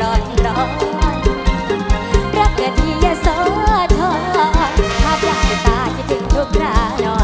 ร้อนร้อนรักเกิดที่ยโสธรภาพยากษณ์ตาคิดถึงทุกรานอน